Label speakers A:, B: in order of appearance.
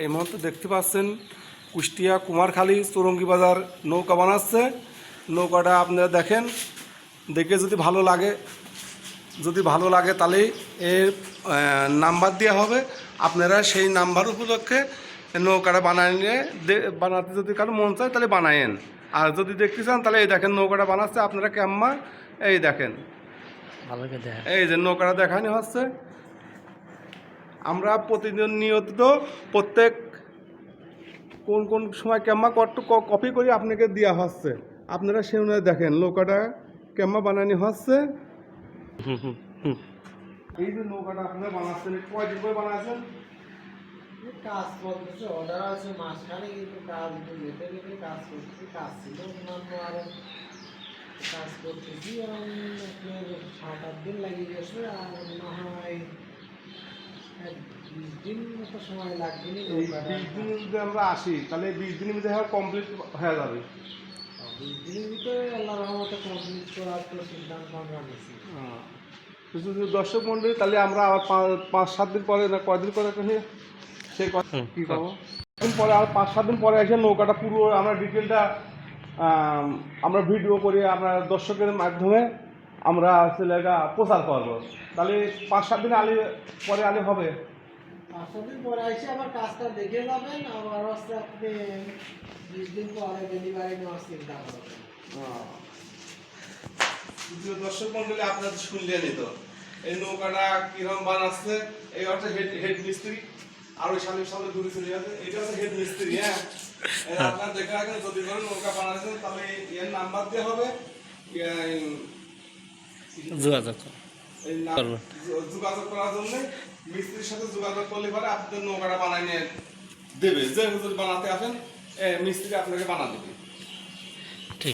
A: এই মুহূর্তে দেখতে পাচ্ছেন কুষ্টিয়া কুমারখালী চৌরঙ্গি বাজার নৌকা বানাচ্ছে। নৌকাটা আপনারা দেখেন। দেখে যদি ভালো লাগে যদি ভালো লাগে তাহলে এর নাম্বার দেওয়া হবে। আপনারা সেই নাম্বার উপলক্ষে নৌকাটা বানায় নিয়ে বানাতে যদি কারও মন চায় তাহলে বানায়েন। আর যদি দেখতে চান তাহলে এই দেখেন নৌকাটা বানাচ্ছে আপনারা ক্যাম্মা এই দেখেন।
B: ভালো
A: এই যে নৌকাটা দেখানো হচ্ছে। আমরা প্রতিদিন নিয়মিত প্রত্যেক কোন কোন সময় ক্যাম্মা কপি করে আপনাকে দেওয়া হচ্ছে। আপনারা সে অনুযায়ী দেখেন নৌকাটা ক্যাম্মা বানানি হচ্ছে। এই যে নৌকাটা আপনারা বানাচ্ছেন কয়দিন করে বানাচ্ছেন?
C: কাজ চলতেছে অর্ডার আছে মাঝখানে কিন্তু কাজ লেটে লেটে কাজ করতেছি কাজ ছিল অন্যান্য কাজ করতেছি এবং সাত আট দিন লাগিয়ে গেছে আর মনে হয় এক বিশ দিন মতো সময় লাগবে নি
A: এই বিশ দিন যদি আমরা আসি তাহলে বিশ দিনের মধ্যে কমপ্লিট হয়ে যাবে।
C: নিয়েছি।
A: তো যদি দর্শক মন্ডলী তাহলে আমরা আবার পাঁচ- সাত দিন পরে না কয়দিন পরে এখানে সে ক-
B: হুম,
A: কি করব দিন পরে আর পাঁচ সাত দিন পরে এসে নৌকাটা পুরো আমরা ডিটেলটা আমরা ভিডিও করে আমরা দর্শকের মাধ্যমে। আমরা ছেলেটা প্রচার করব। তাহলে পাঁচ সাত দিন আলে পরে আলে হবে।
C: পাঁচ সাত দিন পরে এসে আবার কাজটা দেখে যাবেন আবার হচ্ছে আপনি বিশ দিন পরে ডেলিভারি নেওয়ার চিন্তা করবেন।
A: প্রিয় দর্শক মন্ডলী আপনারা শুনলেনই তো। এই নৌকাটা কীরকম বানাচ্ছে এই হচ্ছে হেড হেড মিস্ত্রি। আর ওই সামনে সামনে দূরে চলে এটা হচ্ছে হেড মিস্ত্রি হ্যাঁ? আপনারা রাখেন যদি নৌকা বানাচ্ছেন তাহলে এর নাম্বার দিয়ে হবে। এই-
B: যোগাযোগ
A: করবেন যোগাযোগ করার জন্য মিস্ত্রির সাথে যোগাযোগ করলে পরে আপনাদের নৌকাটা বানাই নিয়ে দেবে। যে হুজুর বানাতে আসেন মিস্ত্রি আপনাকে বানা দেবে।